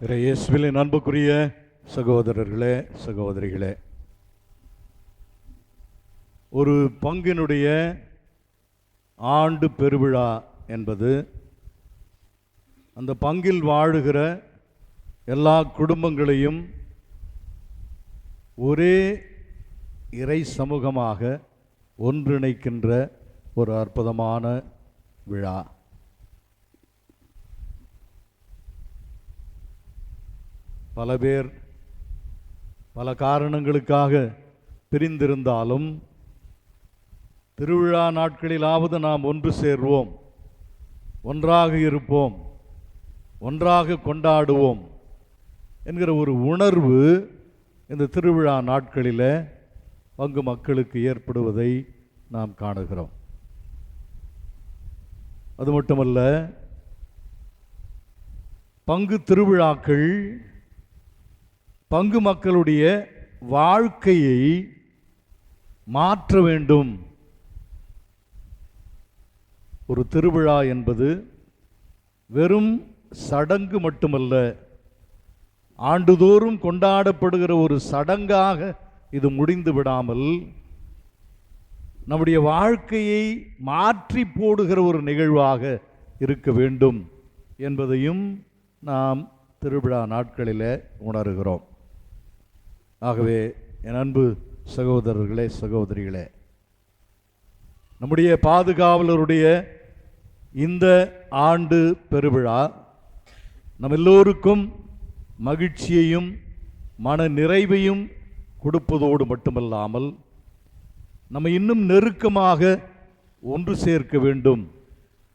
இறை அன்புக்குரிய சகோதரர்களே சகோதரிகளே ஒரு பங்கினுடைய ஆண்டு பெருவிழா என்பது அந்த பங்கில் வாழுகிற எல்லா குடும்பங்களையும் ஒரே இறை சமூகமாக ஒன்றிணைக்கின்ற ஒரு அற்புதமான விழா. பல பேர் பல காரணங்களுக்காக பிரிந்திருந்தாலும் திருவிழா நாட்களிலாவது நாம் ஒன்று சேர்வோம். ஒன்றாக இருப்போம். ஒன்றாக கொண்டாடுவோம் என்கிற ஒரு உணர்வு இந்த திருவிழா நாட்களில் பங்கு மக்களுக்கு ஏற்படுவதை நாம் காணுகிறோம். அது மட்டுமல்ல பங்கு திருவிழாக்கள் பங்கு மக்களுடைய வாழ்க்கையை மாற்ற வேண்டும். ஒரு திருவிழா என்பது வெறும் சடங்கு மட்டுமல்ல ஆண்டுதோறும் கொண்டாடப்படுகிற ஒரு சடங்காக இது முடிந்து விடாமல் நம்முடைய வாழ்க்கையை மாற்றி போடுகிற ஒரு நிகழ்வாக இருக்க வேண்டும் என்பதையும் நாம் திருவிழா நாட்களில் உணர்கிறோம். ஆகவே என் அன்பு சகோதரர்களே சகோதரிகளே நம்முடைய பாதுகாவலருடைய இந்த ஆண்டு பெருவிழா நம் எல்லோருக்கும் மகிழ்ச்சியையும் மன நிறைவையும் கொடுப்பதோடு மட்டுமல்லாமல் நம்ம இன்னும் நெருக்கமாக ஒன்று சேர்க்க வேண்டும்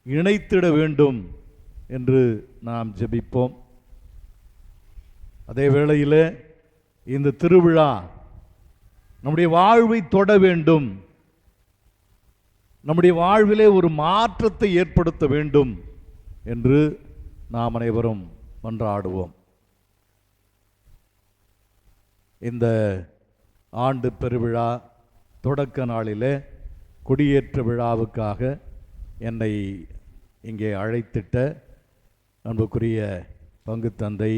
இணைத்திட வேண்டும் என்று நாம் ஜெபிப்போம். அதே வேளையில் இந்த திருவிழா நம்முடைய வாழ்வை தொட வேண்டும். நம்முடைய வாழ்விலே ஒரு மாற்றத்தை ஏற்படுத்த வேண்டும் என்று நாம் அனைவரும் மன்றாடுவோம். இந்த ஆண்டு பெருவிழா தொடக்க நாளிலே கொடியேற்ற விழாவுக்காக என்னை இங்கே அழைத்திட்ட அன்புக்குரிய பங்கு தந்தை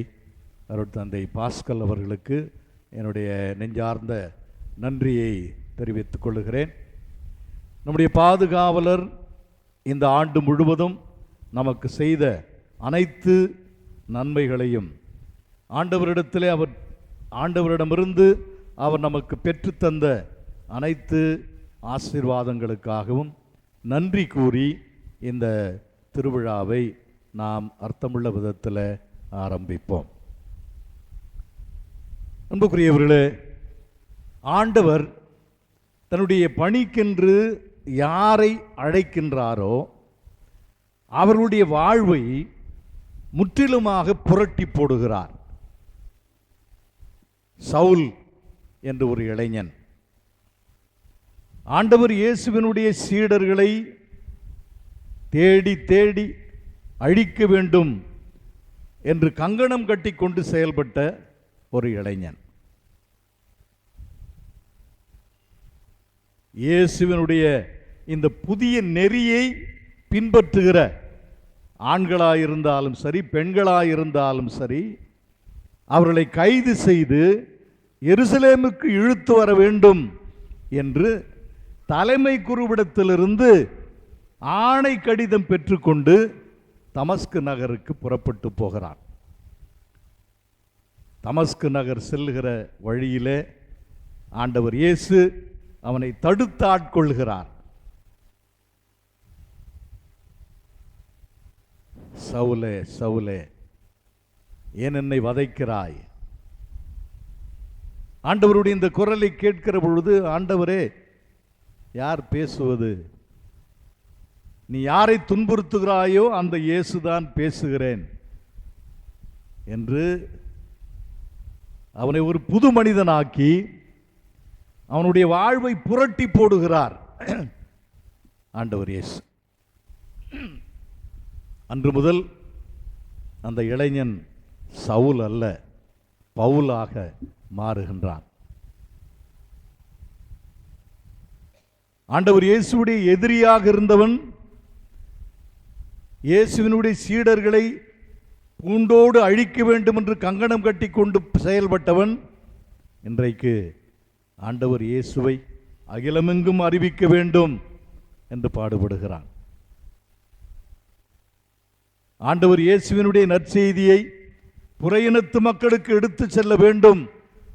அருட்தந்தை பாஸ்கல் அவர்களுக்கு என்னுடைய நெஞ்சார்ந்த நன்றியை தெரிவித்துக் கொள்கிறேன் நம்முடைய பாதுகாவலர் இந்த ஆண்டு முழுவதும் நமக்கு செய்த அனைத்து நன்மைகளையும் ஆண்டவரிடத்திலே அவர் ஆண்டவரிடமிருந்து அவர் நமக்கு பெற்றுத்தந்த அனைத்து ஆசீர்வாதங்களுக்காகவும் நன்றி கூறி இந்த திருவிழாவை நாம் அர்த்தமுள்ள விதத்தில் ஆரம்பிப்போம். அன்புக்குரியவர்களே ஆண்டவர் தன்னுடைய பணிக்கென்று யாரை அழைக்கின்றாரோ அவர்களுடைய வாழ்வை முற்றிலுமாக புரட்டி போடுகிறார். சவுல் என்று ஒரு இளைஞன். ஆண்டவர் இயேசுவினுடைய சீடர்களை தேடி தேடி அழிக்க வேண்டும் என்று கங்கணம் கட்டிக்கொண்டு செயல்பட்ட ஒரு இளைஞன். இயேசுவினுடைய இந்த புதிய நெறியை பின்பற்றுகிற ஆண்களாயிருந்தாலும் சரி பெண்களாயிருந்தாலும் சரி அவர்களை கைது செய்து எருசலேமுக்கு இழுத்து வர வேண்டும் என்று தலைமை குருவிடத்திலிருந்து ஆணை கடிதம் பெற்றுக்கொண்டு தமஸ்கு நகருக்கு புறப்பட்டு போகிறான். தமஸ்கு நகர் செல்லுகிற வழியிலே ஆண்டவர் இயேசு அவனை தடுத்து ஆட்கொள்கிறார் சவுலே சவுலே ஏன் என்னை வதைக்கிறாய்? ஆண்டவருடைய இந்த குரலை கேட்கிற பொழுது ஆண்டவரே யார் பேசுவது? நீ யாரை துன்புறுத்துகிறாயோ அந்த இயேசுதான் பேசுகிறேன் என்று அவனை ஒரு புது மனிதனாக்கி அவனுடைய வாழ்வை புரட்டி போடுகிறார். ஆண்டவர் இயேசு. அன்று முதல் அந்த இளைஞன் சவுல் அல்ல பவுலாக மாறுகின்றான். ஆண்டவர் இயேசுடைய எதிரியாக இருந்தவன் இயேசுவினுடைய சீடர்களை பூண்டோடு அழிக்க வேண்டும் என்று கங்கணம் கட்டி கொண்டு செயல்பட்டவன் இன்றைக்கு ஆண்டவர் இயேசுவை அகிலமெங்கும் அறிவிக்க வேண்டும் என்று பாடுபடுகிறான். ஆண்டவர் இயேசுவினுடைய நற்செய்தியை புறையினத்து மக்களுக்கு எடுத்துச் செல்ல வேண்டும்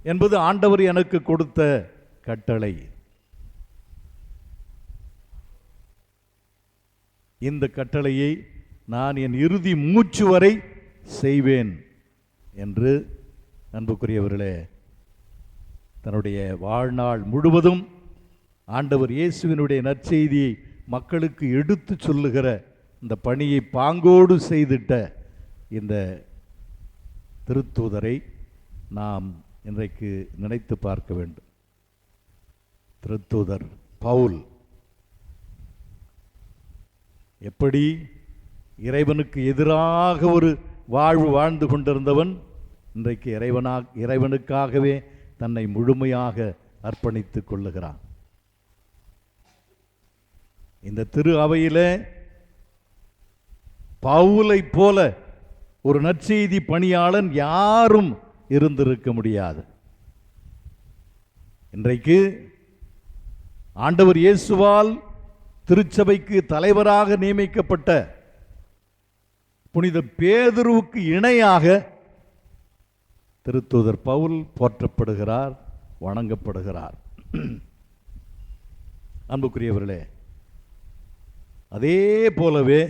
என்பது ஆண்டவர் எனக்கு கொடுத்த கட்டளை. இந்த கட்டளையை நான் என் இறுதி மூச்சு வரை செய்வேன் என்று அன்புக்குரியவர்களே தன்னுடைய வாழ்நாள் முழுவதும் ஆண்டவர் இயேசுவினுடைய நற்செய்தியை மக்களுக்கு எடுத்து சொல்லுகிற இந்த பணியை பாங்கோடு செய்திட்ட இந்த திருத்தூதரை நாம் இன்றைக்கு நினைத்து பார்க்க வேண்டும். திருத்தூதர் பவுல் எப்படி இறைவனுக்கு எதிராக ஒரு வாழ்வு வாழ்ந்து கொண்டிருந்தவன் இன்றைக்கு இறைவனாக இறைவனுக்காகவே தன்னை முழுமையாக அர்ப்பணித்துக் கொள்ளுகிறான். இந்த திரு அவையிலே பவுலை போல ஒரு நற்செய்தி பணியாளன் யாரும் இருந்திருக்க முடியாது. இன்றைக்கு ஆண்டவர் இயேசுவால் திருச்சபைக்கு தலைவராக நியமிக்கப்பட்ட புனித பேதுருவுக்கு இணையாக திருத்தூதர் பவுல் போற்றப்படுகிறார் வணங்கப்படுகிறார். அன்புக்குரியவர்களே அதே போலவே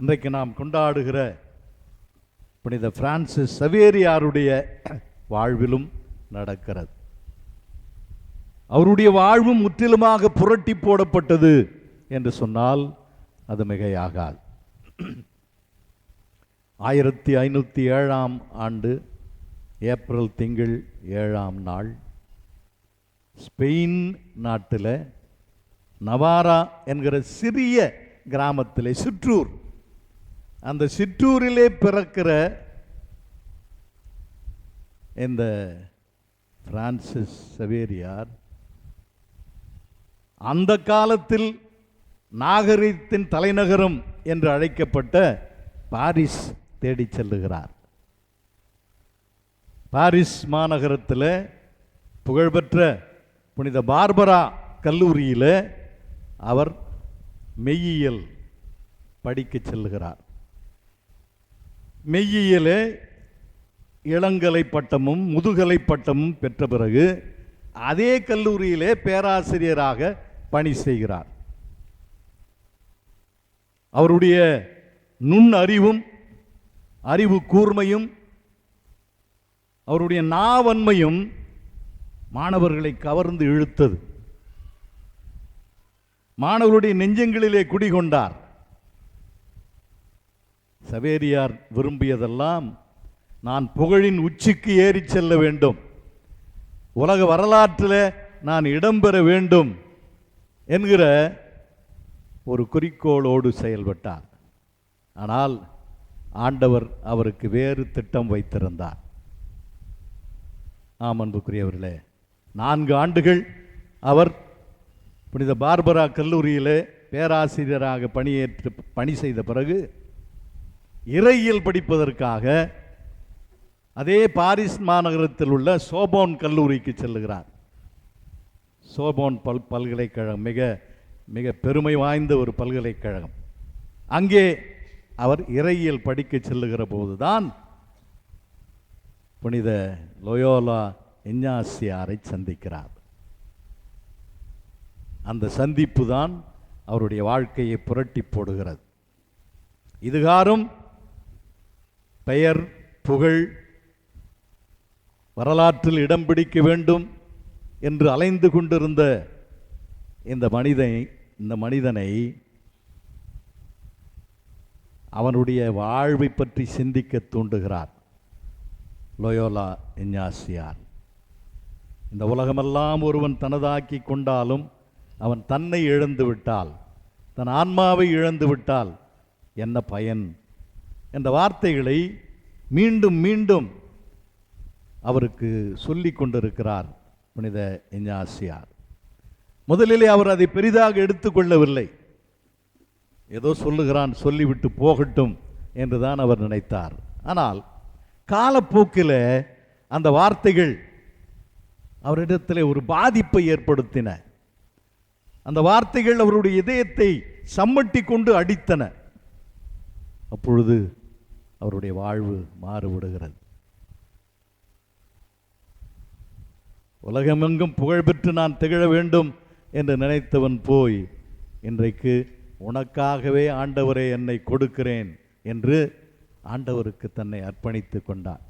இன்றைக்கு நாம் கொண்டாடுகிற புனித பிரான்சிஸ் சவேரியாருடைய வாழ்விலும் நடக்கிறது. அவருடைய வாழ்வும் முற்றிலுமாக புரட்டி போடப்பட்டது என்று சொன்னால் அது மிகையாகாது. ஆயிரத்தி ஐநூற்றி ஏழாம் ஆண்டு ஏப்ரல் திங்கள் ஏழாம் நாள் ஸ்பெயின் நாட்டில் நவாரா என்கிற சிறிய கிராமத்திலே சிற்றூர். அந்த சிற்றூரிலே பிறக்கிற இந்த பிரான்சிஸ் சவேரியார் அந்த காலத்தில் நாகரிகத்தின் தலைநகரம் என்று அழைக்கப்பட்ட பாரிஸ். தேடி செல்லுகிறார். பாரிஸ் மாநகரத்தில் புகழ்பெற்ற புனித பார்பரா கல்லூரியில் அவர் மெய்யியல் படிக்க செல்லுகிறார். மெய்யியலே இளங்கலை பட்டமும் முதுகலை பட்டமும் பெற்ற பிறகு அதே கல்லூரியிலே பேராசிரியராக பணி செய்கிறார். அவருடைய நுண் அறிவும் அறிவு கூர்மையும் அவருடைய நாவன்மையும் மாணவர்களை கவர்ந்து இழுத்தது. மாணவருடைய நெஞ்சங்களிலே குடிகொண்டார். சவேரியார் விரும்பியதெல்லாம் நான் புகழின் உச்சிக்கு ஏறிச் செல்ல வேண்டும். உலக வரலாற்றில் நான் இடம்பெற வேண்டும் என்கிற ஒரு குறிக்கோளோடு செயல்பட்டார். ஆனால் ஆண்டவர் அவருக்கு வேறு திட்டம் வைத்திருந்தார். ஆம் அன்புக்குரியவர்களே நான்கு ஆண்டுகள் அவர் புனித பார்பரா கல்லூரியிலே பேராசிரியராக பணியேற்று பணி செய்த பிறகு இறையியல் படிப்பதற்காக அதே பாரிஸ் மாநகரத்தில் உள்ள சோபோன் கல்லூரிக்கு செல்லுகிறார். சோபோன் பல் பல்கலைக்கழகம் மிக மிக பெருமை வாய்ந்த ஒரு பல்கலைக்கழகம். அங்கே அவர் இறையியல் படிக்க செல்லுகிற போதுதான் புனித லோயோலா எஞ்ஞாசியாரை சந்திக்கிறார். அந்த சந்திப்பு தான் அவருடைய வாழ்க்கையை புரட்டி போடுகிறது. இதுகாரும் பெயர் புகழ் வரலாற்றில் இடம் பிடிக்க வேண்டும் என்று அலைந்து கொண்டிருந்த இந்த மனிதனை இந்த மனிதனை அவனுடைய வாழ்வை பற்றி சிந்திக்க தூண்டுகிறார். லோயோலா இஞ்ஞாசியார் இந்த உலகமெல்லாம் ஒருவன் தனதாக்கி கொண்டாலும் அவன் தன்னை இழந்து விட்டால் தன் ஆன்மாவை இழந்து விட்டால் என்ன பயன்? என்ற வார்த்தைகளை மீண்டும் மீண்டும் அவருக்கு சொல்லிக் கொண்டிருக்கிறார் புனித இஞ்ஞாசியார் முதலிலே அவர் அதை பெரிதாக எடுத்துக்கொள்ளவில்லை ஏதோ சொல்லுகிறான் சொல்லிவிட்டு போகட்டும் என்றுதான் அவர் நினைத்தார். ஆனால் காலப்போக்கில் அந்த வார்த்தைகள் அவரிடத்தில் ஒரு பாதிப்பை ஏற்படுத்தின. அந்த வார்த்தைகள் அவருடைய இதயத்தை சம்மட்டி கொண்டு அடித்தன. அப்பொழுது அவருடைய வாழ்வு மாறுபடுகிறது. உலகமெங்கும் புகழ்பெற்று நான் திகழ வேண்டும் என்று நினைத்தவன் போய் இன்றைக்கு உனக்காகவே ஆண்டவரே என்னை கொடுக்கிறேன் என்று ஆண்டவருக்கு தன்னை அர்ப்பணித்து கொண்டான்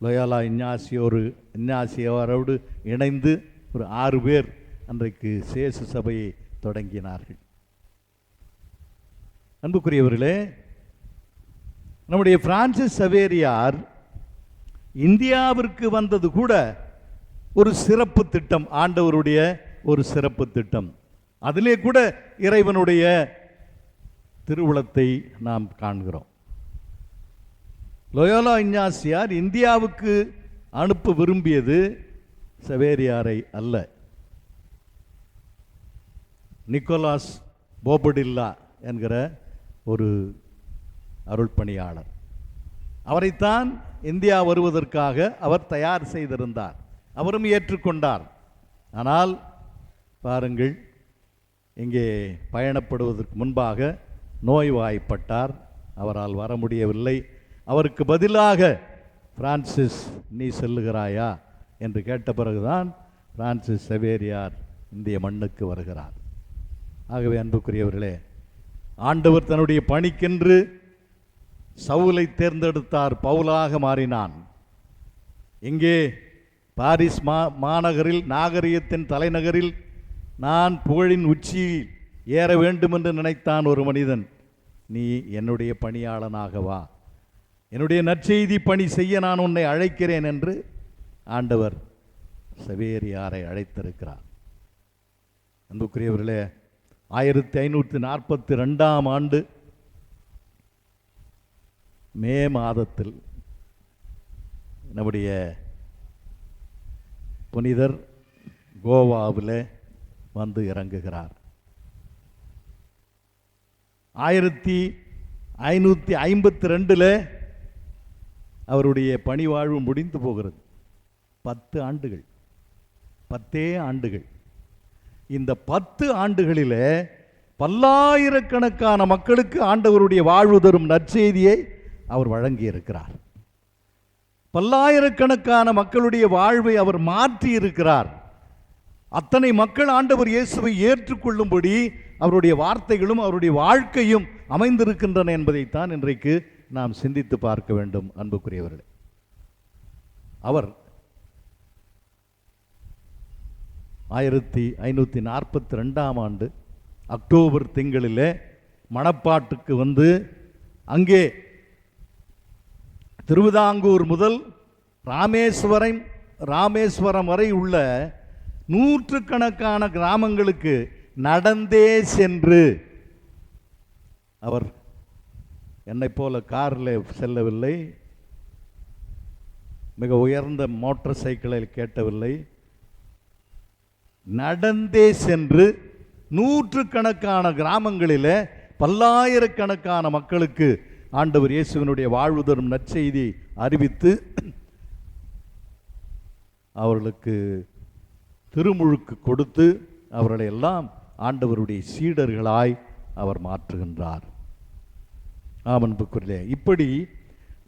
லோயாலா இஞ்ஞாசியோரு இஞ்ஞாசியோரோடு இணைந்து ஒரு ஆறு பேர் அன்றைக்கு சேசு சபையை தொடங்கினார்கள். அன்புக்குரியவர்களே நம்முடைய பிரான்சிஸ் சவேரியார் இந்தியாவிற்கு வந்தது கூட ஒரு சிறப்பு திட்டம் ஆண்டவருடைய ஒரு சிறப்பு திட்டம். அதிலே கூட இறைவனுடைய திருவுளத்தை நாம் காண்கிறோம். லோயோலா இஞ்ஞாசியார் இந்தியாவுக்கு அனுப்ப விரும்பியது செவேரியாரை அல்ல. நிக்கோலாஸ் போபடில்லா என்கிற ஒரு அருள்பணியாளர். அவரைத்தான் இந்தியா வருவதற்காக அவர் தயார் செய்திருந்தார். அவரும் ஏற்றுக்கொண்டார். ஆனால் பாருங்கள் இங்கே பயணப்படுவதற்கு முன்பாக நோய்வாய்ப்பட்டார். அவரால் வர முடியவில்லை. அவருக்கு பதிலாக பிரான்சிஸ் நீ செல்லுகிறாயா? என்று கேட்ட பிறகுதான் பிரான்சிஸ் செவேரியார் இந்திய மண்ணுக்கு வருகிறார். ஆகவே அன்புக்குரியவர்களே ஆண்டவர் தன்னுடைய பணிக்கென்று சவுலை தேர்ந்தெடுத்தார் பவுலாக மாறினான். இங்கே பாரிஸ் மா மாநகரில் நாகரிகத்தின் தலைநகரில் நான் புகழின் உச்சியில் ஏற வேண்டும் என்று நினைத்தான் ஒரு மனிதன். நீ என்னுடைய பணியாளனாக வா. என்னுடைய நற்செய்தி பணி செய்ய நான் உன்னை அழைக்கிறேன் என்று ஆண்டவர் சவேரியாரை அழைத்திருக்கிறார். அன்புக்குரியவர்களே ஆயிரத்தி ஐநூற்றி நாற்பத்தி ரெண்டாம் ஆண்டு மே மாதத்தில் நம்முடைய புனிதர் கோவாவில் வந்து இறங்குகிறார். ஆயிரத்தி ஐநூற்றி ஐம்பத்தி ரெண்டில் அவருடைய பணிவாழ்வு முடிந்து போகிறது. பத்து ஆண்டுகள். பத்தே ஆண்டுகள். இந்த பத்து ஆண்டுகளில் பல்லாயிரக்கணக்கான மக்களுக்கு ஆண்டவருடைய வாழ்வு தரும் நற்செய்தியை அவர் வழங்கியிருக்கிறார். பல்லாயிரக்கணக்கான மக்களுடைய வாழ்வை அவர் மாற்றி இருக்கிறார் அத்தனை மக்கள் ஆண்டவர் இயேசுவை ஏற்றுக்கொள்ளும்படி அவருடைய வார்த்தைகளும் அவருடைய வாழ்க்கையும் அமைந்திருக்கின்றன என்பதைத்தான் இன்றைக்கு நாம் சிந்தித்து பார்க்க வேண்டும் அன்புக்குரியவர்களே. அவர் ஆயிரத்தி ஐநூற்றி நாற்பத்தி ரெண்டாம் ஆண்டு அக்டோபர் திங்களிலே மணப்பாட்டுக்கு வந்து அங்கே திருவிதாங்கூர் முதல் ராமேஸ்வரம் ராமேஸ்வரம் வரை உள்ள நூற்றுக்கணக்கான கிராமங்களுக்கு நடந்தே சென்று அவர் என்னை போல காரில் செல்லவில்லை. மிக உயர்ந்த மோட்டார் சைக்கிளில் கேட்டவில்லை. நடந்தே சென்று நூற்றுக்கணக்கான கிராமங்களில் பல்லாயிரக்கணக்கான மக்களுக்கு ஆண்டவர் இயேசுவினுடைய வாழ்வு தரும் நற்செய்தி அறிவித்து அவர்களுக்கு திருமுழுக்கு கொடுத்து அவர்களை எல்லாம் ஆண்டவருடைய சீடர்களாய் அவர் மாற்றுகின்றார். ஆமன்புக்குரிலே இப்படி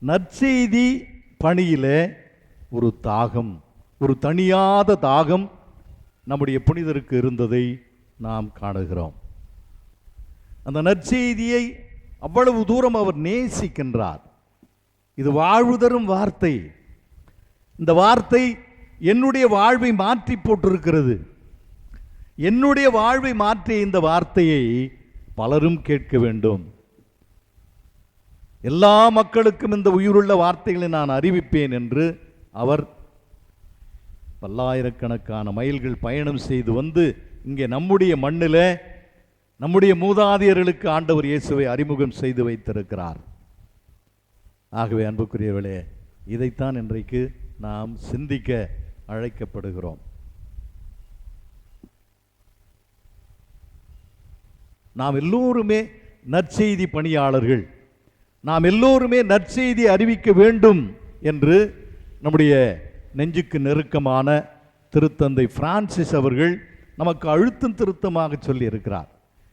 நற்செய்தி பணியிலே ஒரு தாகம் ஒரு தணியாத தாகம் நம்முடைய புனிதருக்கு இருந்ததை நாம் காணுகிறோம். அந்த நற்செய்தியை அவ்வளவு தூரம் அவர் நேசிக்கின்றார். இது வாழ்வு தரும் வார்த்தை. இந்த வார்த்தை என்னுடைய வாழ்வை மாற்றி போட்டிருக்கிறது. என்னுடைய வாழ்வை மாற்றிய இந்த வார்த்தையை பலரும் கேட்க வேண்டும். எல்லா மக்களுக்கும் இந்த உயிருள்ள வார்த்தைகளை நான் அறிவிப்பேன் என்று அவர் பல்லாயிரக்கணக்கான மைல்கள் பயணம் செய்து வந்து இங்கே நம்முடைய மண்ணில் நம்முடைய மூதாதையர்களுக்கு ஆண்டவர் இயேசுவை அறிமுகம் செய்து வைத்திருக்கிறார். ஆகவே அன்புக்குரியவர்களே இதைத்தான் இன்றைக்கு நாம் சிந்திக்க அழைக்கப்படுகிறோம். நாம் எல்லோருமே நற்செய்தி பணியாளர்கள். நாம் எல்லோருமே நற்செய்தி அறிவிக்க வேண்டும் என்று நம்முடைய நெஞ்சுக்கு நெருக்கமான திருத்தந்தை பிரான்சிஸ் அவர்கள் நமக்கு அழுத்தம் திருத்தமாக சொல்லியிருக்கிறார்.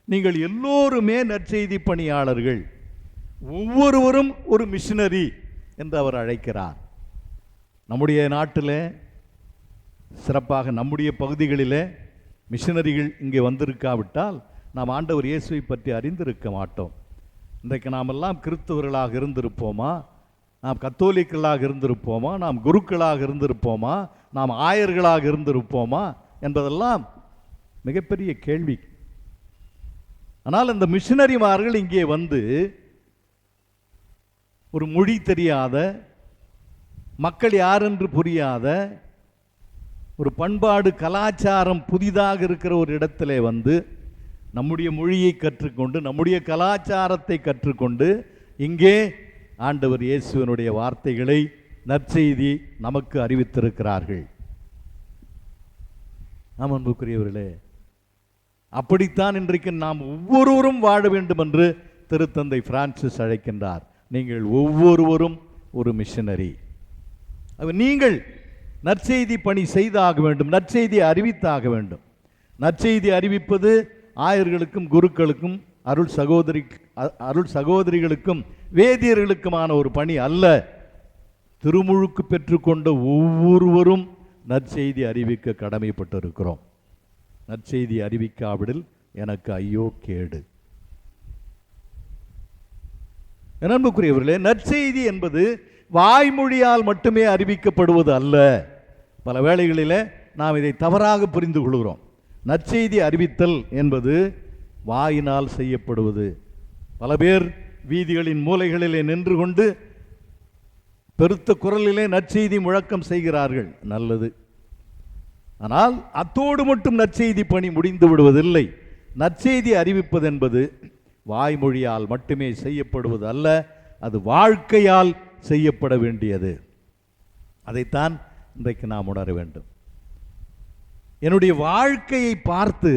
நீங்கள் எல்லோருமே நற்செய்தி பணியாளர்கள். ஒவ்வொருவரும் ஒரு மிஷினரி என்று அவர் அழைக்கிறார். நம்முடைய நாட்டில் சிறப்பாக நம்முடைய பகுதிகளிலே மிஷனரிகள் இங்கே வந்திருக்காவிட்டால் நாம் ஆண்டவர் இயேசுவை பற்றி அறிந்திருக்க மாட்டோம். இன்றைக்கு நாமெல்லாம் கிறிஸ்தவர்களாக இருந்திருப்போமா? நாம் கத்தோலிக்களாக இருந்திருப்போமா? நாம் குருக்களாக இருந்திருப்போமா? நாம் ஆயர்களாக இருந்திருப்போமா? என்பதெல்லாம் மிகப்பெரிய கேள்வி. ஆனால் இந்த மிஷனரிமார்கள் இங்கே வந்து ஒரு மொழி தெரியாத மக்கள் யாரென்று புரியாத ஒரு பண்பாடு கலாச்சாரம் புதிதாக இருக்கிற ஒரு இடத்திலே வந்து நம்முடைய மொழியை கற்றுக்கொண்டு நம்முடைய கலாச்சாரத்தை கற்றுக்கொண்டு இங்கே ஆண்டவர் இயேசுவனுடைய வார்த்தைகளை நற்செய்தி நமக்கு அறிவித்திருக்கிறார்கள். நாம் அன்புக்குரியவர்களே அப்படித்தான் இன்றைக்கு நாம் ஒவ்வொருவரும் வாழ வேண்டும் என்று திருத்தந்தை பிரான்சிஸ் அழைக்கின்றார். நீங்கள் ஒவ்வொருவரும் ஒரு மிஷனரி. நீங்கள் நற்செய்தி பணி செய்தாக வேண்டும் நற்செய்தி அறிவித்தாக வேண்டும். நற்செய்தி அறிவிப்பது ஆயர்களுக்கும் குருக்களுக்கும் அருள் சகோதரி அருள் சகோதரிகளுக்கும் வேதியர்களுக்குமான ஒரு பணி அல்ல. திருமுழுக்கு பெற்றுக்கொண்ட ஒவ்வொருவரும் நற்செய்தி அறிவிக்க கடமைப்பட்டிருக்கிறோம். நற்செய்தி அறிவிக்காவிடில் எனக்கு ஐயோ கேடு. என் அன்புக்குரியவர்களே நற்செய்தி என்பது வாய்மொழியால் மட்டுமே அறிவிக்கப்படுவது அல்ல. பல வேளைகளிலே நாம் இதை தவறாக புரிந்து கொள்கிறோம். நற்செய்தி அறிவித்தல் என்பது வாயினால் செய்யப்படுவது. பல பேர் வீதிகளின் மூலைகளிலே நின்று கொண்டு பெருத்த குரலிலே நற்செய்தி முழக்கம் செய்கிறார்கள். நல்லது. ஆனால் அத்தோடு மட்டும் நற்செய்தி பணி முடிந்து விடுவதில்லை. நற்செய்தி அறிவிப்பது என்பது வாய்மொழியால் மட்டுமே செய்யப்படுவது அல்ல. அது வாழ்க்கையால் செய்யப்பட வேண்டியது. அதைத்தான் இன்றைக்கு நாம் உணர வேண்டும். என்னுடைய வாழ்க்கையை பார்த்து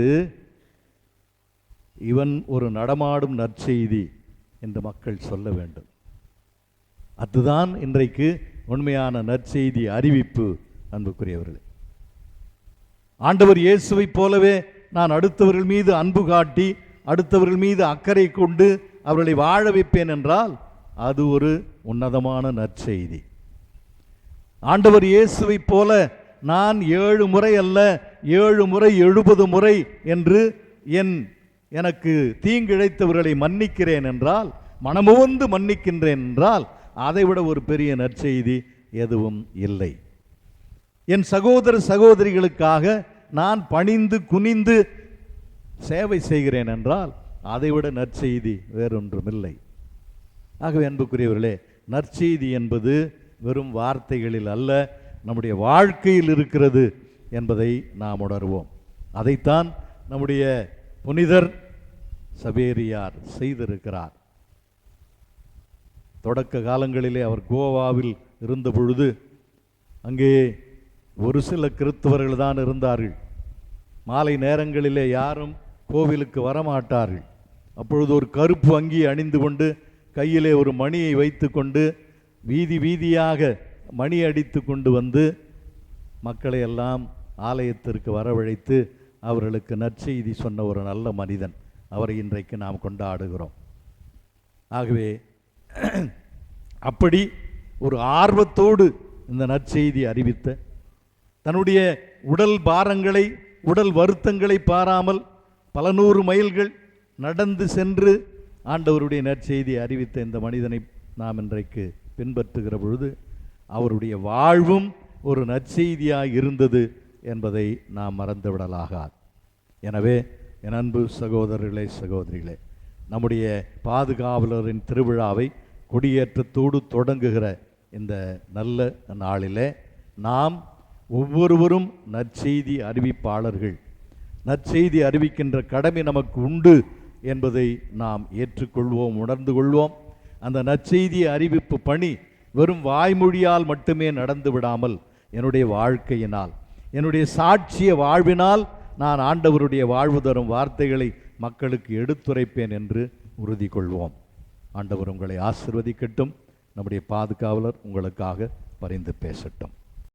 இவன் ஒரு நடமாடும் நற்செய்தி என்று மக்கள் சொல்ல வேண்டும். அதுதான் இன்றைக்கு உண்மையான நற்செய்தி அறிவிப்பு அன்புக்குரியவர்களே. ஆண்டவர் இயேசுவைப் போலவே நான் அடுத்தவர்கள் மீது அன்பு காட்டி அடுத்தவர்கள் மீது அக்கறை கொண்டு அவர்களை வாழ வைப்பேன் என்றால் அது ஒரு உன்னதமான நற்செய்தி. ஆண்டவர் இயேசுவைப் போல நான் ஏழு முறை அல்ல ஏழு முறை எழுபது முறை என்று என் எனக்கு தீங்கிழைத்தவர்களை மன்னிக்கிறேன் என்றால் மனமுவந்து மன்னிக்கின்றேன் என்றால் அதைவிட ஒரு பெரிய நற்செய்தி எதுவும் இல்லை. என் சகோதர சகோதரிகளுக்காக நான் பணிந்து குனிந்து சேவை செய்கிறேன் என்றால் அதைவிட நற்செய்தி வேறொன்றுமில்லை. ஆகவே அன்புக்குரியவர்களே நற்செய்தி என்பது வெறும் வார்த்தைகளில் அல்ல நம்முடைய வாழ்க்கையில் இருக்கிறது என்பதை நாம் உணர்வோம். அதைத்தான் நம்முடைய புனிதர் சபேரியார் செய்திருக்கிறார். தொடக்க காலங்களிலே அவர் கோவாவில் இருந்த பொழுது அங்கே ஒரு சில கிறிஸ்தவர்கள் தான் இருந்தார்கள். மாலை நேரங்களிலே யாரும் கோவிலுக்கு வரமாட்டார்கள். அப்பொழுது ஒரு கருப்பு அங்கி அணிந்து கொண்டு கையிலே ஒரு மணியை வைத்துக்கொண்டு வீதி வீதியாக மணி அடித்து கொண்டு வந்து மக்களை எல்லாம் ஆலயத்திற்கு வரவழைத்து அவர்களுக்கு நற்செய்தி சொன்ன ஒரு நல்ல மனிதன் அவரை இன்றைக்கு நாம் கொண்டாடுகிறோம். ஆகவே அப்படி ஒரு ஆர்வத்தோடு இந்த நற்செய்தி அறிவித்த தன்னுடைய உடல் பாரங்களை உடல் வருத்தங்களை பாராமல் பல நூறு மைல்கள் நடந்து சென்று ஆண்டவருடைய நற்செய்தி அறிவித்த இந்த மனிதனை நாம் இன்றைக்கு பின்பற்றுகிற பொழுது அவருடைய வாழ்வும் ஒரு நற்செய்தியாக இருந்தது என்பதை நாம் மறந்துவிடலாகாது. எனவே என் அன்பு சகோதரர்களே சகோதரிகளே நம்முடைய பாதுகாவலரின் திருவிழாவை கொடியேற்றத்தோடு தொடங்குகிற இந்த நல்ல நாளிலே நாம் ஒவ்வொருவரும் நற்செய்தி அறிவிப்பாளர்கள். நற்செய்தி அறிவிக்கின்ற கடமை நமக்கு உண்டு. என்பதை நாம் ஏற்றுக்கொள்வோம் உணர்ந்து கொள்வோம். அந்த நற்செய்தி அறிவிப்பு பணி வெறும் வாய்மொழியால் மட்டுமே நடந்து விடாமல் என்னுடைய வாழ்க்கையினால் என்னுடைய சாட்சிய வாழ்வினால் நான் ஆண்டவருடைய வாழ்வு தரும் வார்த்தைகளை மக்களுக்கு எடுத்துரைப்பேன் என்று உறுதி கொள்வோம் ஆண்டவர் உங்களை ஆசிர்வதிக்கட்டும். நம்முடைய பாதுகாவலர் உங்களுக்காக பரிந்து பேசட்டும்.